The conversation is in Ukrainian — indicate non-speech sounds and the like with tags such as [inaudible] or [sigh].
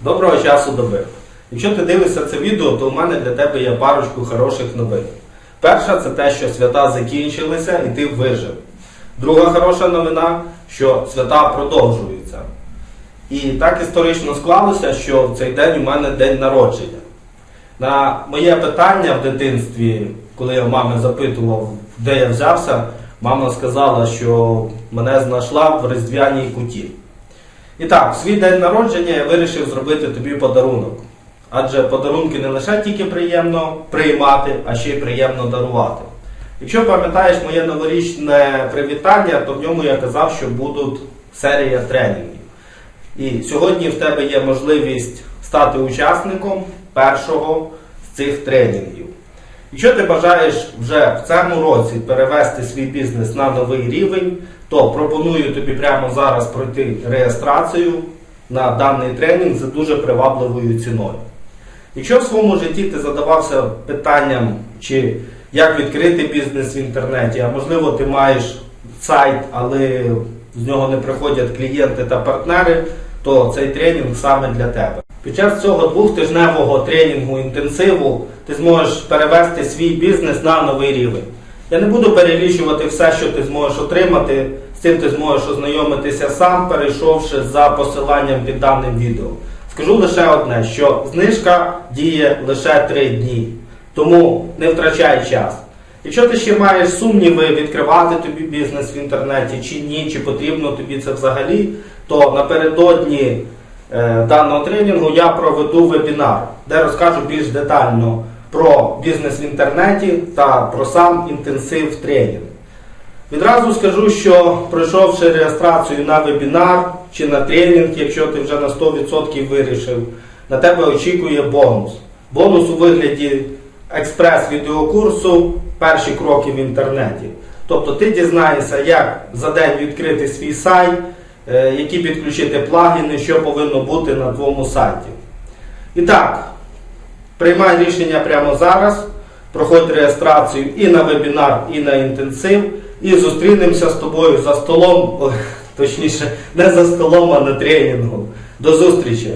Доброго часу доби. Якщо ти дивишся це відео, то у мене для тебе є парочку хороших новин. Перша це те, що свята закінчилися і ти вижив. Друга хороша новина, що свята продовжуються. І так історично склалося, що в цей день у мене день народження. На моє питання в дитинстві, коли я мами запитував, де я взявся, мама сказала, що мене знайшла в різдвяній куті. І так, в свій день народження я вирішив зробити тобі подарунок. Адже подарунки не лише тільки приємно приймати, а ще й приємно дарувати. Якщо пам'ятаєш моє новорічне привітання, то в ньому я казав, що будуть серія тренінгів. І сьогодні в тебе є можливість стати учасником першого з цих тренінгів. Якщо ти бажаєш вже в цьому році перевести свій бізнес на новий рівень, то пропоную тобі прямо зараз пройти реєстрацію на даний тренінг за дуже привабливою ціною. Якщо в своєму житті ти задавався питанням, чи як відкрити бізнес в інтернеті, а можливо ти маєш сайт, але з нього не приходять клієнти та партнери, то цей тренінг саме для тебе. Під час цього двохтижневого тренінгу інтенсиву ти зможеш перевести свій бізнес на новий рівень. Я не буду перелічувати все, що ти зможеш отримати. З цим ти зможеш ознайомитися сам, перейшовши за посиланням під даним відео. Скажу лише одне, що знижка діє лише 3 дні. Тому не втрачай час. Якщо ти ще маєш сумніви відкривати тобі бізнес в інтернеті чи ні, чи потрібно тобі це взагалі, то напередодні даного тренінгу я проведу вебінар, де розкажу більш детально про бізнес в інтернеті та про сам інтенсив тренінг. Відразу скажу, що пройшовши реєстрацію на вебінар чи на тренінг, якщо ти вже на 100% вирішив, на тебе очікує бонус. Бонус у вигляді експрес-відеокурсу Перші кроки в інтернеті. Тобто ти дізнаєшся, як за день відкрити свій сайт, е, які підключити плагіни, що повинно бути на твоєму сайті. І так, приймай рішення прямо зараз, проходь реєстрацію і на вебінар, і на інтенсив, і зустрінемося з тобою за столом, [laughs] точніше, не за столом, а на тренінгу. До зустрічі!